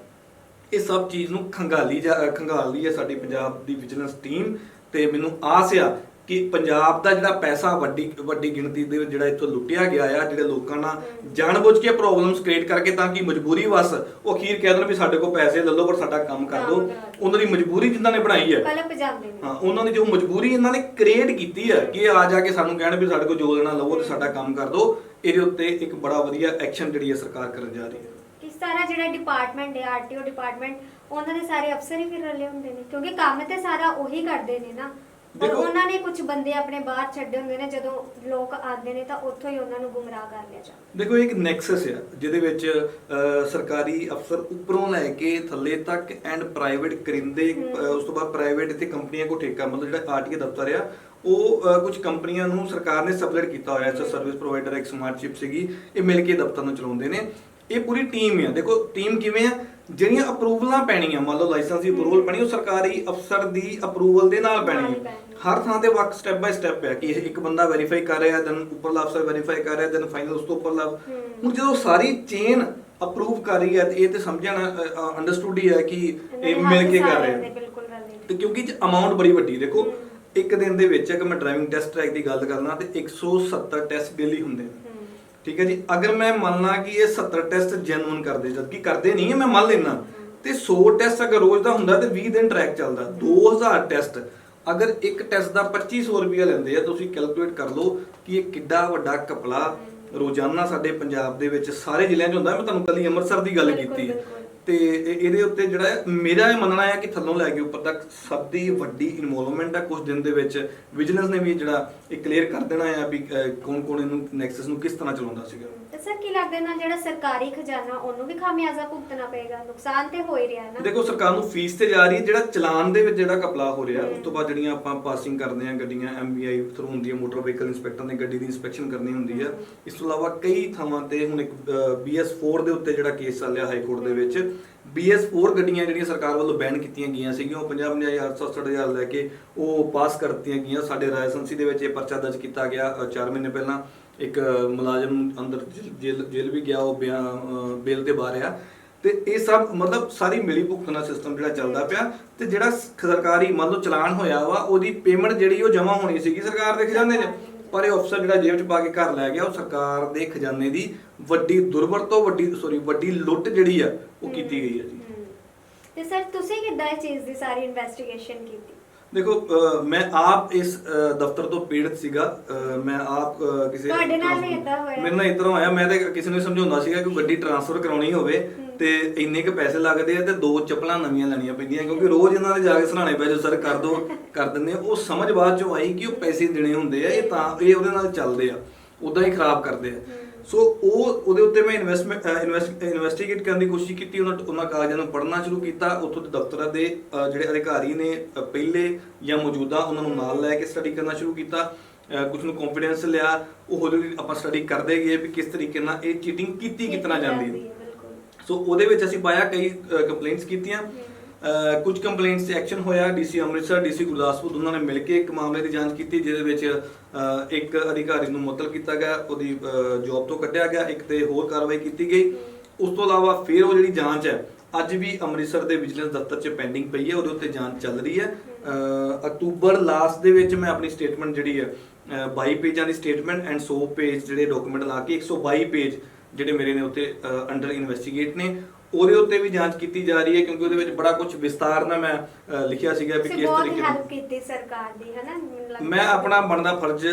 ਇਹ ਸਭ ਚੀਜ਼ ਨੂੰ ਖੰਗਾਲੀ ਜਾ ਅ, ਲਈ ਹੈ ਸਾਡੀ ਪੰਜਾਬ ਦੀ ਵਿਜੀਲੈਂਸ ਟੀਮ ਤੇ ਮੈਨੂੰ ਆਸ ਆ ਕਿ ਪੰਜਾਬ ਦਾ ਜਿਹੜਾ ਪੈਸਾ ਵੱਡੀ ਵੱਡੀ ਗਿਣਤੀ ਦੇ ਜਿਹੜਾ ਇੱਥੋਂ ਲੁੱਟਿਆ ਗਿਆ ਆ ਜਿਹੜੇ ਲੋਕਾਂ ਨਾਲ ਜਾਣਬੁੱਝ ਕੇ ਪ੍ਰੋਬਲਮਸ ਕ੍ਰੀਏਟ ਕਰਕੇ ਤਾਂ ਕਿ ਮਜਬੂਰੀ ਵਸ ਉਹ ਅਖੀਰ ਕਹਿ ਦੇਣ ਵੀ ਸਾਡੇ ਕੋਲ ਪੈਸੇ ਲੈ ਲਓ ਪਰ ਸਾਡਾ ਕੰਮ ਕਰ ਦਿਓ। ਉਹਨਾਂ ਦੀ ਮਜਬੂਰੀ ਜਿਨ੍ਹਾਂ ਨੇ ਬਣਾਈ ਹੈ ਕਲਪ ਜਾਂਦੇ ਨੇ। ਹਾਂ ਉਹਨਾਂ ਦੀ ਜੋ ਮਜਬੂਰੀ ਇਹਨਾਂ ਨੇ ਕ੍ਰੀਏਟ ਕੀਤੀ ਹੈ ਕਿ ਆ ਜਾ ਕੇ ਸਾਨੂੰ ਕਹਿਣ ਵੀ ਸਾਡੇ ਕੋਲ ਜੋ ਲੈਣਾ ਲਵੋ ਤੇ ਸਾਡਾ ਕੰਮ ਕਰ ਦਿਓ ਇਹਦੇ ਉੱਤੇ ਇੱਕ ਬੜਾ ਵਧੀਆ ਐਕਸ਼ਨ ਜਿਹੜੀ ਹੈ ਸਰਕਾਰ ਕਰਨ ਜਾ ਰਹੀ ਹੈ ਇਸ ਸਾਰਾ ਜਿਹੜਾ ਡਿਪਾਰਟਮੈਂਟ ਹੈ ਆਰਟੀਓ ਡਿਪਾਰਟਮੈਂਟ ਉਹਨਾਂ ਦੇ ਸਾਰੇ ਅਫਸਰ ਹੀ ਫਿਰ ਰਲੇ ਹੁੰਦੇ ਨੇ ਕਿਉਂਕਿ ਕੰਮ ਤੇ ਸਾਰਾ ਉਹੀ ਕਰਦੇ ਨੇ ਨਾ। ਪਰ ਦੇਖੋ- ਉਹਨਾਂ ਨੇ ਕੁਝ ਬੰਦੇ ਆਪਣੇ ਬਾਹਰ ਛੱਡੇ ਹੁੰਦੇ ਨੇ ਜਦੋਂ ਲੋਕ ਆਉਂਦੇ ਨੇ ਤਾਂ ਉੱਥੋਂ ਹੀ ਉਹਨਾਂ ਨੂੰ ਗੁੰਮਰਾਹ ਕਰ ਲਿਆ ਜਾਂਦਾ। ਦੇਖੋ ਇੱਕ ਨੈਕਸਸ ਆ ਜਿਹਦੇ ਵਿੱਚ ਅਹ, ਸਰਕਾਰੀ ਅਫਸਰ ਉੱਪਰੋਂ ਲੈ ਕੇ ਥੱਲੇ ਤੱਕ ਐਂਡ ਪ੍ਰਾਈਵੇਟ ਕਰਿੰਦੇ ਹਮ। ਅਹ, ਉਸ ਤੋਂ ਬਾਅਦ ਪ੍ਰਾਈਵੇਟ ਤੇ ਕੰਪਨੀਆਂ ਕੋ ਠੇਕਾ ਮਤਲਬ ਜਿਹੜਾ ਆਰਟੀਏ ਦਫ਼ਤਰ ਆ ਉਹ ਅਹ, ਕੁਝ ਕੰਪਨੀਆਂ ਨੂੰ ਸਰਕਾਰ ਨੇ ਸਬਲੇਟ ਕੀਤਾ ਹੋਇਆ ਐਸ ਸਰਵਿਸ ਪ੍ਰੋਵਾਈਡਰ ਇੱਕ ਸਮਾਰਟ ਚਿਪ ਸੀਗੀ ਇਹ ਮਿਲ ਕੇ ਦਫ਼ਤਰ ਨੂੰ ਚਲਾਉਂਦੇ ਨੇ। ਇਹ ਪੂਰੀ ਟੀਮ ਆ। ਦੇਖੋ ਟੀਮ ਕਿਵੇਂ ਆ? ਜਿਹੜੀਆਂ ਅਪਰੂਵਲਾਂ ਪੈਣੀਆਂ ਮੰਨ ਲਓ ਲਾਇਸੈਂਸ ਦੀ ਅਪਰੂਵਲ ਪੈਣੀ ਉਹ ਸਰਕਾਰੀ ਅਫਸਰ ਦੀ ਅਪਰੂਵਲ ਦੇ ਨਾਲ ਪੈਣੀ ਹੀ। ਹਰ ਥਾਂ ਤੇ ਵਕ ਸਟੈਪ ਬਾਈ ਸਟੈਪ ਹੈ ਕਿ ਇਹ ਇੱਕ ਬੰਦਾ ਵੈਰੀਫਾਈ ਕਰ ਰਿਹਾ ਦੈਨ ਉੱਪਰਲਾ ਅਫਸਰ ਵੈਰੀਫਾਈ ਕਰ ਰਿਹਾ ਦੈਨ ਫਾਈਨਲ ਉਸ ਤੋਂ ਉੱਪਰਲਾ। ਹੁਣ ਜਦੋਂ ਸਾਰੀ ਚੇਨ ਅਪਰੂਵ ਕਰ ਰਹੀ ਹੈ ਤੇ ਇਹ ਤੇ ਸਮਝਣਾ ਅੰਡਰਸਟੂਡ ਹੀ ਹੈ ਕਿ ਇਹ ਮਿਲ ਕੇ ਕਰ ਰਹੇ ਨੇ ਬਿਲਕੁਲ ਰਲੇ ਤੇ ਕਿਉਂਕਿ ਅਮਾਉਂਟ ਬੜੀ ਵੱਡੀ ਦੇਖੋ। ਇੱਕ ਦਿਨ ਦੇ ਵਿੱਚ ਅਗਰ ਮੈਂ ਡਰਾਈਵਿੰਗ ਟੈਸਟ ਟਰੈਕ ਦੀ ਗੱਲ ਕਰਨਾ ਤੇ 170 ਟੈਸਟ ਡੇਲੀ ਹੁੰਦੇ ਨੇ। ਠੀਕ ਹੈ ਜੀ ਅਗਰ ਮੈਂ ਮੰਨਣਾ ਕਿ ਇਹ 70 ਟੈਸਟ ਜੈਨੂਇਨ ਕਰਦੇ ਜਦਕਿ ਕਰਦੇ ਨਹੀਂ ਮੈਂ ਮੰਨ ਲੈਣਾ ਤੇ 100 ਟੈਸਟ ਅਗਰ ਰੋਜ਼ ਦਾ ਹੁੰਦਾ ਤੇ 20 ਦਿਨ ਟਰੈਕ ਚੱਲਦਾ। 2000 ਟੈਸਟ ਅਗਰ ਇੱਕ ਟੈਸਟ ਦਾ 2500 ਰੁਪਇਆ ਲੈਂਦੇ ਆ ਤੁਸੀਂ ਕੈਲਕੂਲੇਟ ਕਰ ਲਓ ਕਿ ਇਹ ਕਿੱਡਾ ਵੱਡਾ ਕਪਲਾ ਰੋਜ਼ਾਨਾ ਸਾਡੇ ਪੰਜਾਬ ਦੇ ਵਿੱਚ ਸਾਰੇ ਜ਼ਿਲ੍ਹਿਆਂ 'ਚ ਹੁੰਦਾ। ਮੈਂ ਤੁਹਾਨੂੰ ਕੱਲੀ ਅੰਮ੍ਰਿਤਸਰ ਦੀ ਗੱਲ ਕੀਤੀ। ਹੈ। ਤੇ ਇਹ- ਇਹਦੇ ਉੱਤੇ ਜਿਹੜਾ ਮੇਰਾ ਇਹ ਮੰਨਣਾ ਹੈ ਕਿ ਥੱਲੋਂ ਲੈ ਕੇ ਉੱਪਰ ਤੱਕ ਸਭ ਦੀ ਵੱਡੀ ਇਨਵੋਲਵਮੈਂਟ ਹੈ ਕੁਝ ਦਿਨ ਦੇ ਵਿੱਚ। ਵਿਜੀਲੈਂਸ ਨੇ ਵੀ ਜਿਹੜਾ ਇਹ ਕਲੀਅਰ ਕਰ ਦੇਣਾ ਹੈ ਵੀ ਕੌਣ ਕੌਣ ਇਹਨੂੰ ਨੈਕਸਸ ਨੂੰ ਕਿਸ ਤਰ੍ਹਾਂ ਚਲਾਉਂਦਾ ਸੀਗਾ। ਸਰ ਕੀ ਲੱਗਦਾ ਨਾ ਜਿਹੜਾ ਸਰਕਾਰੀ ਖਜ਼ਾਨਾ ਉਹਨੂੰ ਵੀ ਖਾਮਿਆਜ਼ਾ ਭੁਗਤਣਾ ਪਏਗਾ? ਨੁਕਸਾਨ ਤੇ ਹੋ ਹੀ ਰਿਹਾ ਹੈ ਨਾ। ਦੇਖੋ ਸਰਕਾਰ ਨੂੰ ਫੀਸ ਤੇ ਜਾ ਰਹੀ ਹੈ ਜਿਹੜਾ ਚਲਾਨ ਦੇ ਵਿੱਚ ਜਿਹੜਾ ਕਪਲਾ ਹੋ ਰਿਹਾ ਉਸ ਤੋਂ ਬਾਅਦ ਜਿਹੜੀਆਂ ਆਪਾਂ ਪਾਸਿੰਗ ਕਰਦੇ ਆ ਗੱਡੀਆਂ ਐਮਬੀਆਈ ਥਰੂ ਹੁੰਦੀ ਹੈ ਮੋਟਰ ਵਹੀਕਲ ਇੰਸਪੈਕਟਰ ਨੇ ਗੱਡੀ ਦੀ ਇੰਸਪੈਕਸ਼ਨ ਕਰਨੀ ਹੁੰਦੀ ਹੈ। ਇਸ ਤੋਂ ਇਲਾਵਾ ਕਈ ਥਾਵਾਂ ਤੇ ਹੁਣ ਇੱਕ BS4 ਦੇ ਉੱਤੇ ਜਿਹੜਾ ਕੇਸ ਚੱਲਿਆ ਹਾਈ ਕੋਰਟ ਦੇ ਵਿੱਚ BS4 ਗੱਡੀਆਂ ਜਿਹੜੀਆਂ ਸਰਕਾਰ ਵੱਲੋਂ ਬੈਨ ਕੀਤੀਆਂ ਗਈਆਂ ਸੀਗੀਆਂ, ਉਹ 50 50000 60000 ਲੈ ਕੇ ਉਹ ਪਾਸ ਕਰ ਦਿੱਤੀਆਂ ਗਈਆਂ। ਸਾਡੇ ਰਾਜਸਥਾਨੀ ਦੇ ਵਿੱਚ ਇਹ ਪਰਚਾ ਦਰਜ ਕੀਤਾ ਗਿਆ 4 ਮਹੀਨੇ ਪਹਿਲਾਂ। ਇੱਕ ਮੁਲਾਜ਼ਮ ਅੰਦਰ ਜੇਲ੍ਹ- ਜੇਲ੍ਹ ਵੀ ਗਿਆ, ਉਹ ਬਿਆਨ ਬੇਲ ਤੇ ਬਾਹਰ ਆ ਤੇ ਇਹ ਸਭ ਮਤਲਬ ਸਾਰੀ ਮਿਲੀ ਭੁਗਤਣਾ ਸਿਸਟਮ ਜਿਹੜਾ ਚੱਲਦਾ ਪਿਆ ਤੇ ਜਿਹੜਾ ਸਰਕਾਰੀ ਮੰਨ ਲਓ ਚਲਾਨ ਹੋਇਆ ਵਾ, ਉਹਦੀ ਪੇਮੈਂਟ ਜਿਹੜੀ ਉਹ ਜਮ੍ਹਾਂ ਹੋਣੀ ਸੀਗੀ ਸਰਕਾਰ ਦੇ ਖਜ਼ਾਨੇ 'ਚ। ਪਰ ਇਹ ਅਫਸਰ ਜਿਹੜਾ ਜੇਬ 'ਚ ਪਾ ਕੇ ਘਰ ਲੈ ਗਿਆ ਉਹ ਸਰਕਾਰ ਦੇ ਖਜ਼ਾਨੇ ਦੀ ਵੱਡੀ ਦੁਰਵਰਤੋਂ ਵੱਡੀ ਸੌਰੀ ਵੱਡੀ ਲੁੱਟ ਜਿਹੜੀ ਆ ਉਹ ਕੀਤੀ ਗਈ ਹੈ ਜੀ। ਤੇ ਸਰ ਤੁਸੀਂ ਕਿੱਦਾਂ ਇਹ ਚੀਜ਼ ਦੀ ਸਾਰੀ ਇਨਵੈਸਟੀਗੇਸ਼ਨ ਕੀਤੀ? ਦੇਖੋ ਮੈਂ ਆਪ ਇਸ ਦਫ਼ਤਰ ਤੋਂ ਪੀੜਤ ਸੀਗਾ। ਮੈਂ ਆਪ ਕਿਸੇ ਤੁਹਾਡੇ ਨਾਲ ਵੀ ਏਦਾਂ ਹੋਇਆ? ਮੇਰੇ ਨਾਲ ਇਦਾਂ ਹੋਇਆ। ਮੈਂ ਤੇ ਕਿਸੇ ਨੂੰ ਸਮਝਾਉਂਦਾ ਸੀਗਾ ਕਿ ਗੱਡੀ ਟਰਾਂਸਫਰ ਕਰਾਉਣੀ ਹੋਵੇ। ਤੇ ਇੰਨੇ ਕੁ ਪੈਸੇ ਲੱਗਦੇ ਆ ਤੇ ਦੋ ਚੱਪਲਾਂ ਨਵੀਆਂ ਲੈਣੀਆਂ ਪੈਂਦੀਆਂ ਕਿਉਂਕਿ ਰੋਜ਼ ਇਹਨਾਂ ਦੇ ਜਾ ਕੇ ਸਰਾਣੇ ਪੈ ਜੋ ਸਰ ਕਰ ਦੋ ਕਰ ਦਿੰਦੇ ਆ ਉਹ ਸਮਝ ਬਾਅਦ ਚੋਂ ਆਈ ਕਿ ਉਹ ਪੈਸੇ ਦੇਣੇ ਹੁੰਦੇ ਆ ਇਹ ਤਾਂ ਇਹ ਉਹਦੇ ਨਾਲ ਚੱਲਦੇ ਆ ਉਦਾਂ ਹੀ ਖਰਾਬ ਕਰਦੇ ਆ। ਸੋ ਉਹ ਉਹਦੇ ਉੱਤੇ ਮੈਂ ਇਨਵੈਸਟਮੈਂਟ ਇਨਵੈਸਟੀਗੇਟ ਕਰਨ ਦੀ ਕੋਸ਼ਿਸ਼ ਕੀਤੀ ਉਹਨਾਂ ਉਹਨਾਂ ਕਾਗਜ਼ਾਂ ਨੂੰ ਪੜ੍ਹਨਾ ਸ਼ੁਰੂ ਕੀਤਾ ਉੱਥੋਂ ਦੇ ਦਫ਼ਤਰਾਂ ਦੇ ਅ, ਜਿਹੜੇ ਅਧਿਕਾਰੀ ਨੇ ਅ, ਪਹਿਲੇ ਜਾਂ ਮੌਜੂਦਾ ਉਹਨਾਂ ਨੂੰ ਨਾਲ ਲੈ ਕੇ ਸਟੱਡੀ ਕਰਨਾ ਸ਼ੁਰੂ ਕੀਤਾ ਕੁਝ ਨੂੰ ਕੰਫੀਡੈਂਸ ਲਿਆ ਉਹ ਹੌਲੀ ਹੌਲੀ ਆਪਾਂ ਸਟੱਡੀ ਕਰਦੇ ਗਏ ਵੀ ਕਿਸ ਤਰੀਕੇ ਨਾਲ ਇਹ ਚੀਟਿੰਗ ਕੀਤੀ ਕਿਤਨਾ ਜਾਂਦੀ ਹੈ। ਸੋ ਉਹਦੇ ਵਿੱਚ ਅਸੀਂ ਪਾਇਆ ਕਈ ਕੰਪਲੇਂਟਸ ਕੀਤੀਆਂ। ਕੁਝ ਕੰਪਲੇਂਟਸ ਤੇ ਐਕਸ਼ਨ ਹੋਇਆ। ਡੀਸੀ ਅੰਮ੍ਰਿਤਸਰ ਡੀਸੀ ਗੁਰਦਾਸਪੁਰ ਦੋਨਾਂ ਨੇ ਮਿਲ ਕੇ ਇੱਕ ਮਾਮਲੇ ਦੀ ਜਾਂਚ ਕੀਤੀ ਜਿਹਦੇ ਵਿੱਚ ਇੱਕ ਅਧਿਕਾਰੀ ਨੂੰ ਮੁਅੱਤਲ ਕੀਤਾ ਗਿਆ। ਉਹਦੀ ਜੌਬ ਤੋਂ ਕੱਢਿਆ ਗਿਆ। ਇੱਕ ਤੇ ਹੋਰ ਕਾਰਵਾਈ ਕੀਤੀ ਗਈ। ਉਸ ਤੋਂ ਇਲਾਵਾ ਫਿਰ ਉਹ ਜਿਹੜੀ ਜਾਂਚ ਹੈ ਅੱਜ ਵੀ ਅੰਮ੍ਰਿਤਸਰ ਦੇ ਵਿਜੀਲੈਂਸ ਦਫ਼ਤਰ 'ਚ ਪੈਂਡਿੰਗ ਪਈ ਹੈ। ਉਹਦੇ ਉੱਤੇ ਜਾਂਚ ਚੱਲ ਰਹੀ ਹੈ। ਅਕਤੂਬਰ ਲਾਸਟ ਦੇ ਵਿੱਚ ਮੈਂ ਆਪਣੀ ਸਟੇਟਮੈਂਟ ਜਿਹੜੀ ਹੈ ਅਹ, 22 ਪੇਜਾਂ ਦੀ ਸਟੇਟਮੈਂਟ ਐਂਡ 100 ਪੇਜ ਜਿਹੜੇ ਡਾਕੂਮੈਂਟ ਲਾ ਕੇ 122 ਪੇਜ ਜਿਹੜੇ ਮੇਰੇ ਨੇ ਉੱਤੇ ਅੰਡਰ ਇਨਵੈਸਟੀਗੇਟ ਨੇ ਉਹਦੇ ਉੱਤੇ ਵੀ ਜਾਂਚ ਕੀਤੀ ਜਾ ਰਹੀ ਹੈ ਕਿਉਂਕਿ ਉਹਦੇ ਵਿੱਚ ਬੜਾ ਕੁਝ ਵਿਸਤਾਰ ਨਾਲ ਮੈਂ ਲਿਖਿਆ ਸੀਗਾ ਵੀ ਕਿਸ ਬਹੁਤ ਤਰੀਕੇ ਹੈਲਪ ਨਾਲ ਕੀਤੀ ਸਰਕਾਰ ਦੀ ਹੈ ਨਾ ਮੈਨੂੰ ਲੱਗਦਾ ਮੈਂ ਆਪਣਾ ਬਣਦਾ ਫਰਜ਼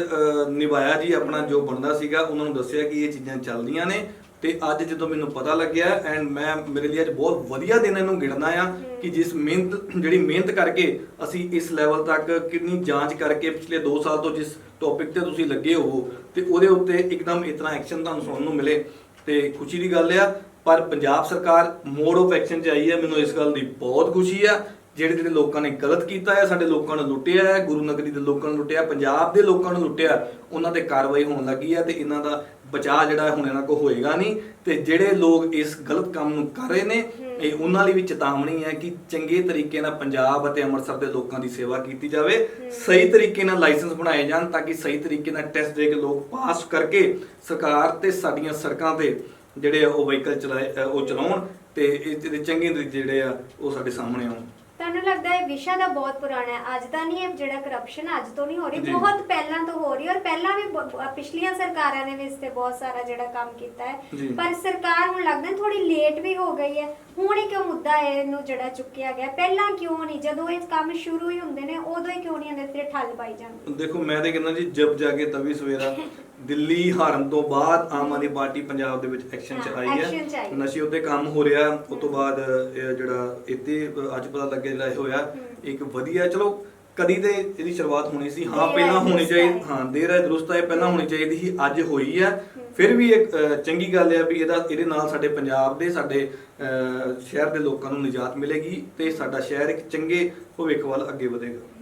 ਨਿਭਾਇਆ ਜੀ ਆਪਣਾ ਜੋ ਬਣਦਾ ਸੀਗਾ ਉਹਨਾਂ ਨੂੰ ਦੱਸਿਆ ਕਿ ਇਹ ਚੀਜ਼ਾਂ ਚੱਲਦੀਆਂ ਨੇ ਤੇ ਅੱਜ ਜਦੋਂ ਮੈਨੂੰ ਪਤਾ ਲੱਗਿਆ ਐਂਡ ਮੈਂ ਮੇਰੇ ਲਈ ਅੱਜ ਬਹੁਤ ਵਧੀਆ ਦਿਨ ਇਹਨੂੰ ਗਿਣਨਾ ਆ ਕਿ ਜਿਸ ਮਿਹਨਤ ਜਿਹੜੀ ਮਿਹਨਤ ਕਰਕੇ ਅਸੀਂ ਇਸ ਲੈਵਲ ਤੱਕ ਕਿੰਨੀ ਜਾਂਚ ਕਰਕੇ ਪਿਛਲੇ 2 ਸਾਲ ਤੋਂ ਜਿਸ ਟੌਪਿਕ ਤੇ ਤੁਸੀਂ ਲੱਗੇ ਹੋ ਤੇ ਉਹਦੇ ਉੱਤੇ ਇੱਕਦਮ ਇਤਨਾ ਐਕਸ਼ਨ ਤੁਹਾਨੂੰ ਸੁਣਨ ਨੂੰ ਮਿਲੇ। ਤੇ ਖੁਸ਼ੀ ਦੀ ਗੱਲ ਆ, ਪਰ ਪੰਜਾਬ ਸਰਕਾਰ ਮੋਡ ਆਫ ਐਕਸ਼ਨ 'ਚ ਆਈ ਹੈ ਮੈਨੂੰ ਇਸ ਗੱਲ ਦੀ ਬਹੁਤ ਖੁਸ਼ੀ ਆ। ਜਿਹੜੇ ਜਿਹੜੇ ਲੋਕਾਂ ਨੇ ਗਲਤ ਕੀਤਾ ਹੈ ਸਾਡੇ ਲੋਕਾਂ ਨੂੰ ਲੁੱਟਿਆ ਹੈ ਗੁਰੂ ਨਗਰੀ ਦੇ ਲੋਕਾਂ ਨੂੰ ਲੁੱਟਿਆ, ਪੰਜਾਬ ਦੇ ਲੋਕਾਂ ਨੂੰ ਲੁੱਟਿਆ, ਉਹਨਾਂ ਤੇ ਕਾਰਵਾਈ ਹੋਣ ਲੱਗੀ ਹੈ ਤੇ ਇਹਨਾਂ ਦਾ ਬਚਾਅ ਜਿਹੜਾ ਹੁਣ ਇਹਨਾਂ ਕੋ ਹੋਏਗਾ ਨਹੀਂ ਤੇ ਜਿਹੜੇ ਲੋਕ ਇਸ ਗਲਤ ਕੰਮ ਨੂੰ ਕਰ ਰਹੇ ਨੇ ਇਹ ਉਹਨਾਂ ਲਈ ਵੀ ਚੇਤਾਵਨੀ ਹੈ ਕਿ ਚੰਗੇ ਤਰੀਕੇ ਨਾਲ ਪੰਜਾਬ ਅਤੇ ਅੰਮ੍ਰਿਤਸਰ ਦੇ ਲੋਕਾਂ ਦੀ ਸੇਵਾ ਕੀਤੀ ਜਾਵੇ ਸਹੀ ਤਰੀਕੇ ਨਾਲ ਲਾਇਸੈਂਸ ਬਣਾਏ ਜਾਣ ਤਾਂ ਕਿ ਸਹੀ ਤਰੀਕੇ ਨਾਲ ਟੈਸਟ ਦੇ ਕੇ ਲੋਕ ਪਾਸ ਕਰਕੇ ਸਰਕਾਰ ਤੇ ਸਾਡੀਆਂ ਸੜਕਾਂ ਤੇ ਜਿਹੜੇ ਉਹ ਵਹੀਕਲ ਚਲਾਏ ਉਹ ਚਲਾਉਣ ਤੇ ਇਹ ਚੰਗੇ ਜਿਹੜੇ ਆ ਉਹ ਸਾਡੇ ਸਾਹਮਣੇ ਆਉਣ। ਤੁਹਾਨੂੰ ਲੱਗਦਾ ਹੈ ਵਿਸ਼ਾ ਦਾ ਬਹੁਤ ਪੁਰਾਣਾ ਹੈ। ਅੱਜ ਤਾਂ ਨਹੀਂ ਇਹ ਜਿਹੜਾ ਕਰਪਸ਼ਨ ਅੱਜ ਤੋਂ ਨਹੀਂ ਹੋ ਰਹੀ। ਜੀ। ਬਹੁਤ ਪਹਿਲਾਂ ਤੋਂ ਹੋ ਰਹੀ ਹੈ ਔਰ ਪਹਿਲਾਂ ਵੀ ਬ- ਪਿਛਲੀਆਂ ਸਰਕਾਰਾਂ ਨੇ ਵੀ ਇਸ ਤੇ ਬਹੁਤ ਸਾਰਾ ਜਿਹੜਾ ਕੰਮ ਕੀਤਾ ਜੀ। ਹੈ ਪਰ ਸਰਕਾਰ ਹੁਣ ਲੱਗਦਾ ਥੋੜੀ ਲੇਟ ਵੀ ਹੋ ਗਈ ਹੈ। ਹੁਣ ਹੀ ਕਿਉਂ ਮੁੱਦਾ ਇਹਨੂੰ ਜਿਹੜਾ ਚੁੱਕਿਆ ਗਿਆ। ਪਹਿਲਾਂ ਕਿਉਂ ਨਹੀਂ? ਜਦੋਂ ਇਹ ਕੰਮ ਸ਼ੁਰੂ ਹੀ ਹੁੰਦੇ ਨੇ ਉਦੋਂ ਹੀ ਕਿਉਂ ਨਹੀਂ ਇਹਦੇ ਤੇ ਠੱਲ ਪਾਈ ਜਾਂਦੀ? ਦੇਖੋ ਮੈਂ ਤੇ ਕਹਿੰਦਾ ਜੀ ਜਬ ਜਾਗੇ ਤਵੀ ਸਵੇਰਾ। ਦਿੱਲੀ ਹਾਰਨ ਤੋਂ ਬਾਅਦ ਆਮ ਆਦਮੀ ਪਾਰਟੀ ਪੰਜਾਬ ਦੇ ਵਿੱਚ ਐਕਸ਼ਨ ਚ ਹਾਂ, ਆਈ action 'ਚ ਆਈ। ਹੈ। ਨਸ਼ੇ ਉੱਤੇ ਕੰਮ ਹੋ ਰਿਹਾ। ਉਸ ਤੋਂ ਬਾਅਦ ਇਹ ਜਿਹੜਾ ਇੱਥੇ ਅੱਜ ਪਤਾ ਲੱਗਿਆ ਜਿਹੜਾ ਇਹ ਹੋਇਆ ਇੱਕ ਵਧੀਆ ਚਲੋ ਕਦੀ ਤੇ ਇਹਦੀ ਸ਼ੁਰੂਆਤ ਹੋਣੀ ਸੀ। ਹਾਂ ਦੇਰ ਪਹਿਲਾਂ ਹੋਣੀ ਦਰੁਸਤ ਚਾਹੀਦੀ ਹੈ। ਹਾਂ ਦੇਰ ਹੈ ਦਰੁਸਤ ਹੈ ਪਹਿਲਾਂ ਹੋਣੀ ਚਾਹੀਦੀ ਸੀ ਅੱਜ ਹੋਈ ਹੈ। ਫਿਰ ਵੀ ਇੱਕ ਅ, ਚੰਗੀ ਗੱਲ ਹੈ ਵੀ ਇਹਦਾ ਇਹਦੇ ਨਾਲ ਸਾਡੇ ਪੰਜਾਬ ਦੇ ਸਾਡੇ ਅ, ਸ਼ਹਿਰ ਦੇ ਲੋਕਾਂ ਨੂੰ ਨਿਜਾਤ ਮਿਲੇਗੀ ਤੇ ਸਾਡਾ ਸ਼ਹਿਰ ਇੱਕ ਚੰਗੇ ਭਵਿੱਖ ਵੱਲ ਅੱਗੇ ਵਧੇਗਾ।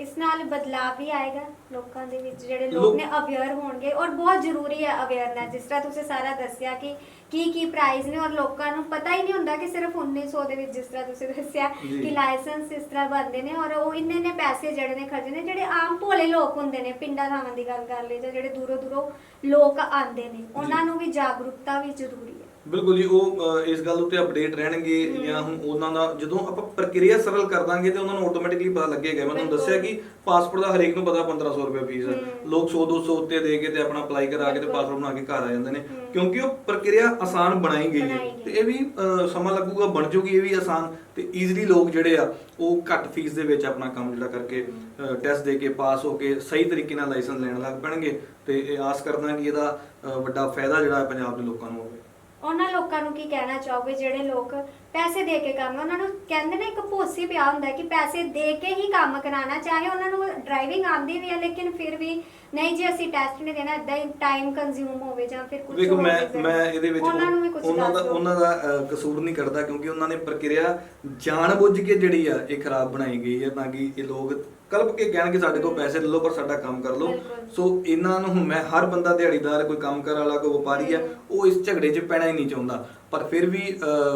ਇਸ ਨਾਲ ਬਦਲਾਅ ਵੀ ਆਏਗਾ ਲੋਕਾਂ ਦੇ ਵਿੱਚ ਜਿਹੜੇ ਲੋਕ- ਲੋਕ ਨੇ ਅਵੇਅਰ ਹੋਣਗੇ ਔਰ ਬਹੁਤ ਜ਼ਰੂਰੀ ਹੈ ਅਵੇਅਰਨੈਸ ਜਿਸ ਤਰ੍ਹਾਂ ਤੁਸੀਂ ਸਾਰਾ ਦੱਸਿਆ ਕਿ ਕੀ ਕੀ ਪ੍ਰਾਈਸ ਨੇ ਔਰ ਲੋਕਾਂ ਨੂੰ ਪਤਾ ਹੀ ਨਹੀਂ ਹੁੰਦਾ ਕਿ ਸਿਰਫ 1900 ਦੇ ਵਿੱਚ ਜਿਸ ਤਰ੍ਹਾਂ ਤੁਸੀਂ ਦੱਸਿਆ ਜੀ। ਕਿ ਲਾਇਸੈਂਸ ਇਸ ਤਰ੍ਹਾਂ ਬਣਦੇ ਨੇ ਔਰ ਉਹ ਇੰਨੇ ਨੇ ਪੈਸੇ ਜਿਹੜੇ ਨੇ ਖਰਚਦੇ ਨੇ ਜਿਹੜੇ ਆਮ ਭੋਲੇ ਲੋਕ ਹੁੰਦੇ ਨੇ ਪਿੰਡਾਂ ਥਾਵਾਂ ਦੀ ਗੱਲ ਕਰ ਲਈ ਜਾਂ ਜਿਹੜੇ ਦੂਰੋਂ ਦੂਰੋਂ ਲੋਕ ਆਉਂਦੇ ਨੇ ਉਹਨਾਂ ਨੂੰ ਵੀ ਜਾਗਰੂਕਤਾ ਵੀ ਜ਼ਰੂਰੀ ਬਿਲਕੁਲ ਜੀ ਉਹ ਅ, ਇਸ ਗੱਲ ਉੱਤੇ ਅਪਡੇਟ ਰਹਿਣਗੇ। ਜਾਂ ਹੁਣ ਉਹਨਾਂ ਦਾ ਜਦੋਂ ਆਪਾਂ ਪ੍ਰਕਿਰਿਆ ਸਰਲ ਕਰ ਦਾਂਗੇ ਤੇ ਉਹਨਾਂ ਨੂੰ ਆਟੋਮੈਟਿਕਲੀ ਪਤਾ ਲੱਗੇਗਾ ਮੈਂ ਤੁਹਾਨੂੰ। ਦੱਸਿਆ ਕਿ ਪਾਸਪੋਰਟ ਦਾ ਹਰੇਕ ਨੂੰ ਪਤਾ 1500 ਰੁਪਏ ਫੀਸ ਹੈ। ਲੋਕ 100 200 ਉੱਤੇ ਦੇ ਕੇ ਤੇ ਆਪਣਾ ਅਪਲਾਈ ਕਰਾ ਕੇ ਤੇ। ਪਾਸਪੋਰਟ ਬਣਾ ਕੇ ਘਰ ਆ ਜਾਂਦੇ ਨੇ। ਕਿਉਂਕਿ ਉਹ ਪ੍ਰਕਿਰਿਆ ਆਸਾਨ ਬਣਾਈ ਗਈ ਹੈ। ਤੇ ਇਹ ਵੀ ਅ, ਸਮਾਂ ਲੱਗੂਗਾ ਬਣ ਜੂਗੀ ਇਹ ਵੀ ਆਸਾਨ ਤੇ ਈਜ਼ੀਲੀ ਲੋਕ ਜਿਹੜੇ ਆ ਉਹ ਘੱਟ ਫੀਸ ਦੇ ਵਿੱਚ ਆਪਣਾ ਕੰਮ ਜਿਹੜਾ ਕਰਕੇ ਟੈਸਟ ਦੇ ਕੇ ਪਾਸ ਹੋ ਕੇ ਸਹੀ ਤਰੀਕੇ ਨਾਲ ਲਾਇਸੈਂਸ ਲੈਣ ਲੱਗ ਪੈਣਗੇ ਤੇ ਇਹ ਆਸ ਕਰਦਾ ਕਿ ਇਹਦਾ ਅ, ਵੱਡਾ ਫਾਇਦਾ ਜਿਹੜਾ ਹੈ ਪੰਜਾਬ ਦੇ ਲੋਕਾਂ ਨੂੰ ਹੋਵੇ ਉਹਨਾਂ ਲੋਕਾਂ ਨੂੰ ਕੀ ਕਹਿਣਾ ਚਾਹੋਗੇ ਜਿਹੜੇ ਲੋਕ ਪੈਸੇ ਦੇ ਕੇ ਕੰਮ ਉਹਨਾਂ ਨੂੰ ਕਹਿੰਦੇ ਨੇ ਇੱਕ ਭੋਸੀ ਪਿਆ ਹੁੰਦਾ ਕਿ ਪੈਸੇ ਦੇ ਕੇ ਹੀ ਕੰਮ ਕਰਾਉਣਾ ਚਾਹੇ ਉਹਨਾਂ ਨੂੰ ਡਰਾਈਵਿੰਗ ਆਉਂਦੀ ਵੀ ਹੈ ਲੇਕਿਨ ਫਿਰ ਵੀ ਨਹੀਂ ਜੀ ਅਸੀਂ ਟੈਸਟ ਨਹੀਂ ਦੇਣਾ ਇਦਾਂ ਹੀ ਟਾਈਮ ਕੰਜ਼ਿਊਮ ਹੋਵੇ ਜਾਂ ਫਿਰ ਕੁਝ ਵੇਖੋ ਮੈਂ ਮੈਂ ਇਹਦੇ ਵਿੱਚ ਉਹਨਾਂ ਨੂੰ ਵੀ ਕੁਝ ਉਹਨਾਂ ਦਾ। ਉਹਨਾਂ ਦਾ ਕਸੂਰ ਨਹੀਂ ਕਰਦਾ ਕਿਉਂਕਿ ਉਹਨਾਂ ਨੇ ਪ੍ਰਕਿਰਿਆ ਜਾਣਬੁੱਝ ਕੇ ਜਿਹੜੀ ਆ ਇਹ ਖਰਾਬ ਬਣਾਈ ਗਈ ਹੈ ਤਾਂ ਕਿ ਇਹ ਲੋਕ ਕਲਪ ਕੇ ਕਹਿਣ ਕਿ ਸਾਡੇ ਕੋਲ ਪੈਸੇ ਲੈ ਲਓ ਪਰ ਸਾਡਾ ਕੰਮ ਕਰ ਲਓ ਬਿਲਕੁਲ। ਸੋ ਇਹਨਾਂ ਨੂੰ ਹੁਣ ਮੈਂ ਹਰ ਬੰਦਾ ਦਿਹਾੜੀਦਾਰ ਕੋਈ ਕੰਮ ਕਰਨ ਵਾਲਾ ਕੋਈ ਵਪਾਰੀ ਆ ਹਮ। ਉਹ ਇਸ ਝਗੜੇ 'ਚ ਪੈਣਾ ਹੀ ਨਹੀਂ ਚਾਹੁੰਦਾ ਪਰ ਫਿਰ ਵੀ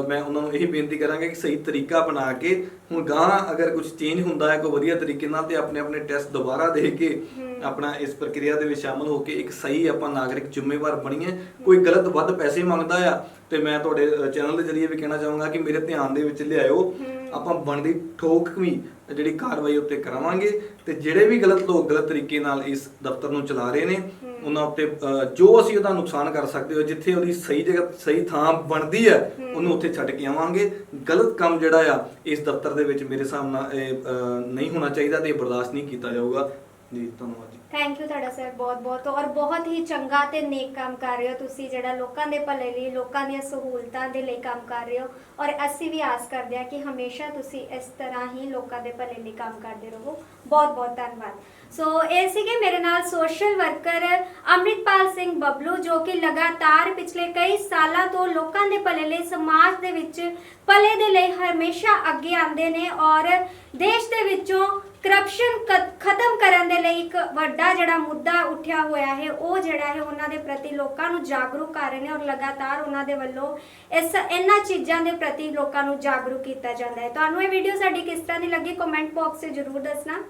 ਮੈਂ ਉਹਨਾਂ ਨੂੰ ਇਹ ਬੇਨਤੀ ਕਰਾਂਗਾ ਕਿ ਸਹੀ ਤਰੀਕਾ ਬਣਾ ਕੇ ਹੁਣ ਗਾਂ ਅਗਰ ਕੁਝ ਚੇਂਜ ਹੁੰਦਾ ਹੈ ਕੋਈ ਵਧੀਆ ਤਰੀਕੇ ਨਾਲ ਤੇ ਆਪਣੇ ਆਪਣੇ ਟੈਸਟ ਦੁਬਾਰਾ ਦੇ ਕੇ। ਆਪਣਾ ਇਸ ਪ੍ਰਕਿਰਿਆ ਦੇ ਵਿੱਚ ਸ਼ਾਮਲ ਹੋ ਕੇ ਇੱਕ ਸਹੀ ਆਪਾਂ ਨਾਗਰਿਕ ਜ਼ਿੰਮੇਵਾਰ ਬਣੀਏ ਕੋਈ ਗਲਤ ਵੱਧ ਪੈਸੇ ਮੰਗਦਾ ਆ ਤੇ ਮੈਂ ਤੁਹਾਡੇ ਚੈਨਲ ਦੇ ਜਰੀਏ ਵੀ ਕਹਿਣਾ ਚਾਹੂੰਗਾ ਕਿ ਮੇਰੇ ਧਿਆਨ ਦੇ ਵਿੱਚ ਲਿਆਇਓ। ਆਪਾਂ ਬਣਦੀ ਠੋਕ ਵੀ ਜਿਹੜੀ ਕਾਰਵਾਈ ਉੱਤੇ ਕਰਾਵਾਂਗੇ ਤੇ ਜਿਹੜੇ ਵੀ ਗਲਤ ਲੋਕ ਗਲਤ ਤਰੀਕੇ ਨਾਲ ਇਸ ਦਫ਼ਤਰ ਨੂੰ ਚਲਾ ਰਹੇ ਨੇ। ਉਹਨਾਂ ਉੱਤੇ ਅ, ਜੋ ਅਸੀਂ ਉਹਦਾ ਨੁਕਸਾਨ ਕਰ ਸਕਦੇ ਹੋ ਜਿੱਥੇ ਉਹਦੀ ਸਹੀ ਜਗ੍ਹਾ ਸਹੀ ਥਾਂ ਬਣਦੀ ਹੈ। ਉਹਨੂੰ ਉੱਥੇ ਛੱਡ ਕੇ ਆਵਾਂਗੇ। ਗਲਤ ਕੰਮ ਜਿਹੜਾ ਆ ਇਸ ਦਫ਼ਤਰ ਦੇ ਵਿੱਚ ਮੇਰੇ ਹਿਸਾਬ ਨਾਲ ਇਹ ਅ, ਨਹੀਂ ਹੋਣਾ ਚਾਹੀਦਾ ਤੇ ਇਹ ਬਰਦਾਸ਼ਤ ਨਹੀਂ ਕੀਤਾ ਜਾਊਗਾ। ਜੀ ਧੰਨਵਾਦ ਜੀ। ਥੈਂਕ ਯੂ ਤੁਹਾਡਾ ਸਰ ਬਹੁਤ ਬਹੁਤ ਔਰ ਬਹੁਤ ਹੀ ਚੰਗਾ ਤੇ ਨੇਕ ਕੰਮ ਕਰ ਰਹੇ ਹੋ ਤੁਸੀਂ ਜਿਹੜਾ ਲੋਕਾਂ ਦੇ ਭਲੇ ਲਈ, ਲੋਕਾਂ ਦੀਆਂ ਸਹੂਲਤਾਂ ਦੇ ਲਈ ਕੰਮ ਕਰ ਰਹੇ ਹੋ ਔਰ ਅਸੀਂ ਵੀ ਆਸ ਕਰਦੇ ਹਾਂ ਕਿ ਹਮੇਸ਼ਾ ਤੁਸੀਂ ਇਸ ਤਰ੍ਹਾਂ ਹੀ ਲੋਕਾਂ ਦੇ ਭਲੇ ਲਈ ਕੰਮ ਕਰਦੇ ਰਹੋ। ਬਹੁਤ ਬਹੁਤ ਧੰਨਵਾਦ। ਸੋ ਇਹ ਸੀਗੇ ਮੇਰੇ ਨਾਲ ਸੋਸ਼ਲ ਵਰਕਰ ਅੰਮ੍ਰਿਤਪਾਲ ਸਿੰਘ ਬਬਲੂ ਜੋ ਕਿ ਲਗਾਤਾਰ ਪਿਛਲੇ ਕਈ ਸਾਲਾਂ ਤੋਂ ਲੋਕਾਂ ਦੇ ਭਲੇ ਲਈ, ਸਮਾਜ ਦੇ ਵਿੱਚ ਭਲੇ ਦੇ ਲਈ ਹਮੇਸ਼ਾ ਅੱਗੇ ਆਉਂਦੇ ਨੇ ਔਰ ਦੇਸ਼ ਦੇ ਵਿੱਚੋਂ ਕਰਪਸ਼ਨ ਖਤਮ ਕਰਨ ਦੇ ਲਈ ਇੱਕ ਵੱਡਾ ਜਿਹੜਾ ਮੁੱਦਾ ਉੱਠਿਆ ਹੋਇਆ ਹੈ, ਉਹ ਜਿਹੜਾ ਹੈ ਉਹਨਾਂ ਦੇ ਪ੍ਰਤੀ ਲੋਕਾਂ ਨੂੰ ਜਾਗਰੂਕ ਕਰ ਰਹੇ ਨੇ ਔਰ ਲਗਾਤਾਰ ਉਹਨਾਂ ਦੇ ਵੱਲੋਂ ਇਸ, ਇਹਨਾਂ ਚੀਜ਼ਾਂ ਦੇ ਪ੍ਰਤੀ ਲੋਕਾਂ ਨੂੰ ਜਾਗਰੂਕ ਕੀਤਾ ਜਾਂਦਾ ਹੈ। ਤੁਹਾਨੂੰ ਇਹ ਵੀਡੀਓ ਸਾਡੀ ਕਿਸ ਤਰ੍ਹਾਂ ਦੀ ਲੱਗੀ? ਕਮੈਂਟ ਬਾਕਸ 'ਚ ਜ਼ਰੂਰ ਦੱਸਣਾ।